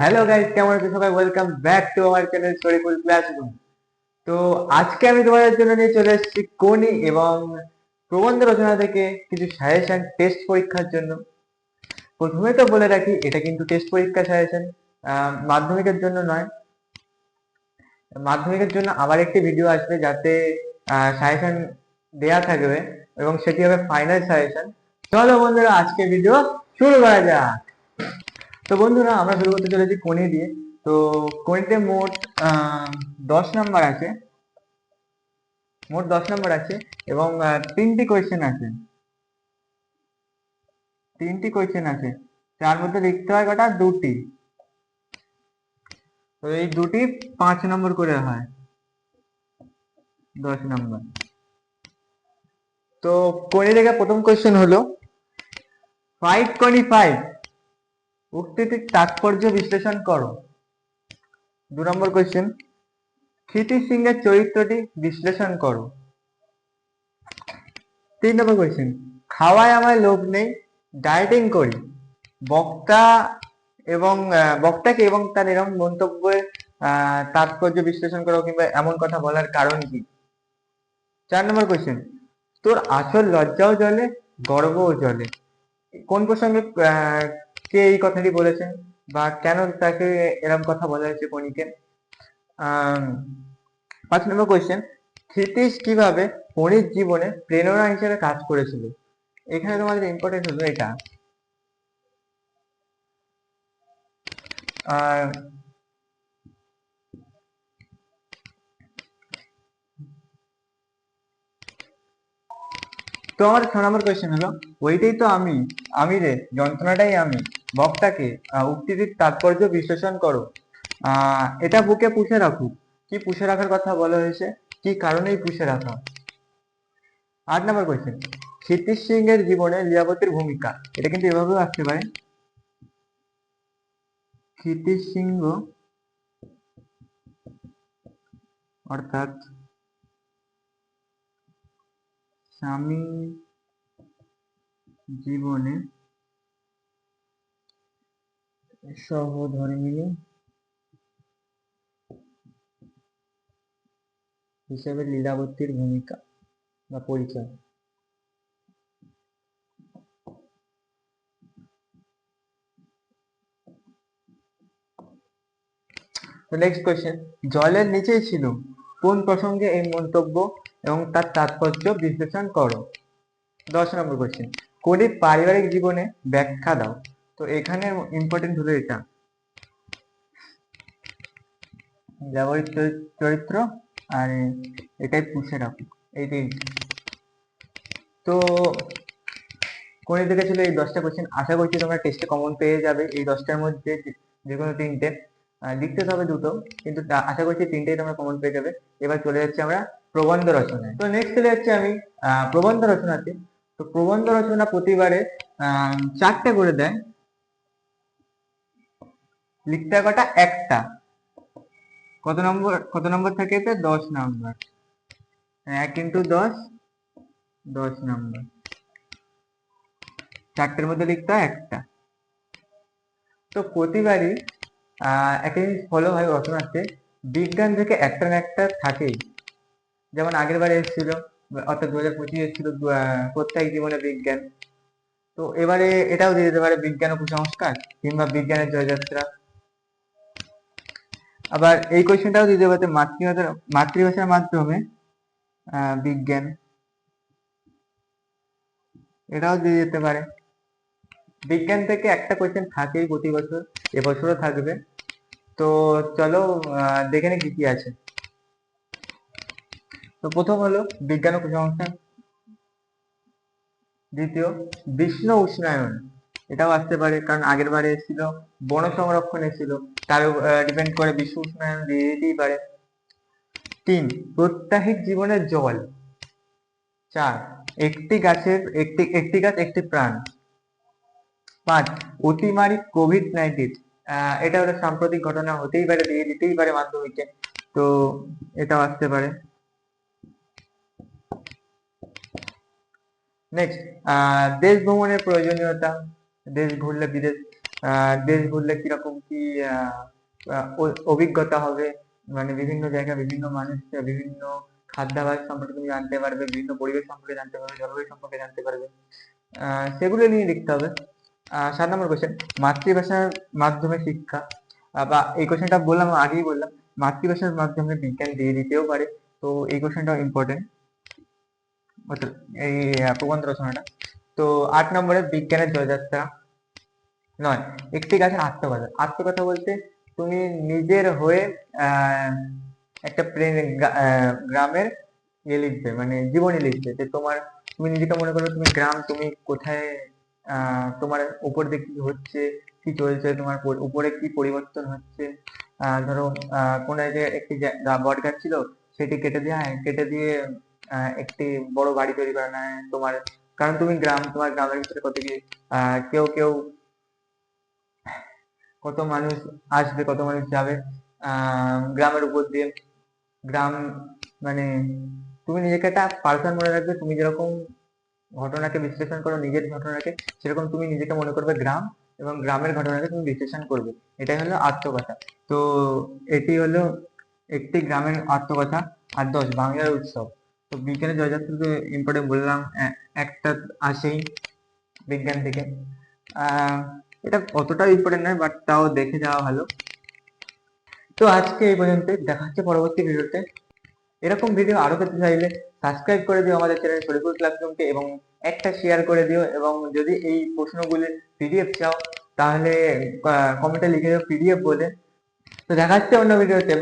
Hello guys কেমন আছো সবাই? Welcome back to our channel storyful classroom তো আজকে আমি তোমাদের জন্য নিয়ে চলে এসেছি কোনি এবং প্রবন্ধ রচনা থেকে কিছু সাজেশন টেস্ট পরীক্ষার জন্য। প্রথমে তো বলে রাখি, এটা কিন্তু টেস্ট পরীক্ষা সাজেশন মাধ্যমিকের জন্য নয়। মাধ্যমিকের জন্য আবার একটি ভিডিও আসবে যাতে সাজেশন দেয়া থাকবে এবং সেটি হবে ফাইনাল সাজেশন চলো বন্ধুরা, আজকে ভিডিও শুরু করা যাক। তো বন্ধুরা, আমরা শুরু করতে চলেছি কোণে দিয়ে। তো কোণেতে মোট দশ নাম্বার আছে। মোট দশ নাম্বার আছে এবং তিনটি কোয়েশ্চেন আছে। তিনটি কোয়েশ্চেন আছে। তার মধ্যে লিখতে হয় কটা? দুটি। তো এই দুটি পাঁচ নম্বর করে হয়। দশ নম্বর। তো কোণে থেকে প্রথম কোয়েশ্চেন হলো ফাইভ কোনি ফাইভ উক্তিটির তাৎপর্য বিশ্লেষণ করো। দু নম্বর কোয়েশ্চেন ক্ষিতি সিংহের চরিত্রটি বিশ্লেষণ করো। তিন নম্বর কোয়েশ্চেন খাওয়ায় আমার লোভ নেই ডায়েটিং করি। বক্তা এবং বক্তাকে এবং তার এরকম মন্তব্যের তাৎপর্য বিশ্লেষণ করো কিংবা এমন কথা বলার কারণ কি? চার নম্বর কোয়েশ্চেন তোর আসল লজ্জাও জলে গর্বও জলে কোন প্রসঙ্গে কে এই কথাটি বলেছেন? বা কেন তাকে এরকম কথা বলা হয়েছে কণিকে পাঁচ নম্বর কোয়েশ্চেন ক্ষিতিশ কীভাবে কণির জীবনে প্রেরণা হিসেবে কাজ করেছিল? এখানে তোমাদের ইম্পর্টেন্ট হলো এটা। আর তো আমার ছ নম্বর কোয়েশ্চেন হলো, ওইটাই তো আমি আমি রে, যন্ত্রণাটাই আমি, বক্তাকে উক্তিটির তাৎপর্য বিশ্লেষণ করো। এটা বুকে পুষে রাখুক। কি পুষে রাখার কথা বলা হয়েছে? কি কারণেই পুষে রাখা? আট নম্বর কোয়েশ্চেন ক্ষিতিশ সিং এর জীবনে লীলাবতীর ভূমিকা, এটা কিন্তু এভাবেও আসতে পারে। ক্ষিতিশ সিংহ, অর্থাৎ স্বামী জীবনে সহধর্মিণী হিসেবে লীলাবতীর ভূমিকা বা পরিচয়। নেক্সট কোয়েশ্চেন জলের নিচেই ছিল। কোন প্রসঙ্গে এই মন্তব্য এবং তার তাৎপর্য বিশ্লেষণ করো। দশ নম্বর কোয়েশ্চেন কোনি পারিবারিক জীবনে ব্যাখ্যা দাও। তো এখানে ইম্পর্টেন্ট হলো এটা। ব্যবহৃত চরিত্র আর এটাই পুষে রাখো এই তিনটে তো কোনি থেকে ছিল এই দশটা কোয়েশ্চেন আশা করছি তোমরা টেস্টে কমন পেয়ে যাবে। এই দশটার মধ্যে যে কোনো তিনটে। লিখতে হবে দুটো। কিন্তু আশা করছি তিনটেই তোমরা কমন পেয়ে যাবে। এবার চলে যাচ্ছে আমরা প্রবন্ধ রচনায়। তো নেক্সট চলে যাচ্ছে আমি প্রবন্ধ রচনাতে। তো প্রবন্ধ রচনা প্রতিবারে চারটে করে দেয়। লিখতে কটা? একটা। কত নম্বর? কত নম্বর থাকে এতে? দশ নম্বর। এক ইন্টু দশ দশ নম্বর। চারটের মধ্যে লিখতে হয় একটা। তো প্রতিবারই একটা জিনিস ফলো হয় রচনাতে। বিজ্ঞান থেকে একটা না একটা থাকেই। যেমন আগের বারে এসেছিল, অর্থাৎ দু হাজার পঁচিশ এসেছিল প্রত্যেক জীবনে বিজ্ঞান। তো এবারে এটাও দিয়ে দিতে পারে বিজ্ঞান ও কুসংস্কার কিংবা বিজ্ঞানের জয়যাত্রা। আবার এই কোয়েশ্চেনটাও দিতে পারে মাতৃভাষার মাতৃভাষার মাধ্যমে বিজ্ঞান। এটাও দিয়ে যেতে পারে। বিজ্ঞান থেকে একটা কোয়েশ্চেন থাকেই প্রতি বছর এবছরও থাকবে। তো চলো দেখে নি কি কি আছে। তো প্রথম হলো বিজ্ঞান ও কুসংস্কার দ্বিতীয়, বিষ্ণু উষ্ণায়ন। এটাও আসতে পারে, কারণ আগের বারে এসেছিল, বন সংরক্ষণ এসেছিল, তার ডিপেন্ড করে বিশ্ব উষ্ণায়ন দিয়ে দিতেই পারে। তিন প্রত্যাহিক জীবনের জল। চার, একটি গাছের, একটি একটি গাছ, একটি প্রাণ। পাঁচ, অতিমারি কোভিড নাইন্টিন। এটা একটা সাম্প্রতিক ঘটনা, হতেই পারে, দিয়ে দিতেই পারে মাধ্যমিকে। তো এটাও আসতে পারে। নেক্সট দেশ ভ্রমণের প্রয়োজনীয়তা। দেশ ঘুরলে বিদেশ দেশ ঘুরলে কীরকম কি অভিজ্ঞতা হবে? মানে বিভিন্ন জায়গায় বিভিন্ন মানুষ, বিভিন্ন খাদ্যাভ্যাস সম্পর্কে তুমি জানতে পারবে, বিভিন্ন পরিবেশ সম্পর্কে জানতে পারবে, জলবায়ু সম্পর্কে জানতে পারবে। সেগুলো নিয়ে লিখতে হবে। সাত নম্বর কোশ্চেন মাতৃভাষার মাধ্যমে শিক্ষা। বা এই কোশ্চেনটা বললাম, আগেই বললাম, মাতৃভাষার মাধ্যমে বিজ্ঞান দিয়ে দিতেও পারে। তো এই কোশ্চেনটাও ইম্পর্টেন্ট এই প্রবন্ধ রচনাটা তো আট নম্বরে বিজ্ঞানের জয়যাত্রা নয় একটি গাছের আত্মকথা আত্মকথা বলতে তুমি নিজের হয়ে একটা গ্রামের ইয়ে লিখবে মানে জীবনী লিখবে যে তোমার তুমি নিজেকে মনে করো তুমি গ্রাম তুমি কোথায় তোমার উপর দিয়ে কি হচ্ছে কি চলছে তোমার উপরে কি পরিবর্তন হচ্ছে ধরো কোন জায়গায় একটি বট গাছ ছিল সেটি কেটে দিয়ে কেটে দিয়ে একটি বড় বাড়ি তৈরি করা না তোমার, কারণ তুমি গ্রাম, তোমার গ্রামের ভিতরে কত কি কেউ কেউ কত মানুষ আসবে, কত মানুষ যাবে গ্রামের উপর দিয়ে, গ্রাম মানে তুমি নিজেকে একটা পার্সন মনে রাখবে, তুমি যেরকম ঘটনাকে বিশ্লেষণ করো, নিজের ঘটনাকে, সেরকম তুমি নিজেকে মনে করবে গ্রাম এবং গ্রামের ঘটনাকে তুমি বিশ্লেষণ করবে। এটাই হলো আত্মকথা। তো এটি হলো একটি গ্রামের আত্মকথা আর দশ, বাংলার উৎসব। তো বিজ্ঞানের জয়যাত্রা ইম্পর্টেন্ট বললাম একটা আসেই বিজ্ঞান থেকে। এটা অতটা ইম্পর্টেন্ট নয় বাট তাও দেখে যাওয়া ভালো। তো আজকে এই পর্যন্ত, দেখা হচ্ছে পরবর্তী ভিডিওতে। এরকম ভিডিও আরও পেতে চাইলে সাবস্ক্রাইব করে দিও আমাদের চ্যানেল শরীফুল ক্লাসরুমকে এবং একটা শেয়ার করে দিও। এবং যদি এই প্রশ্নগুলির পিডিএফ চাও, তাহলে কমেন্টে লিখে দিও পিডিএফ বলে। তো দেখা হচ্ছে অন্য ভিডিওতে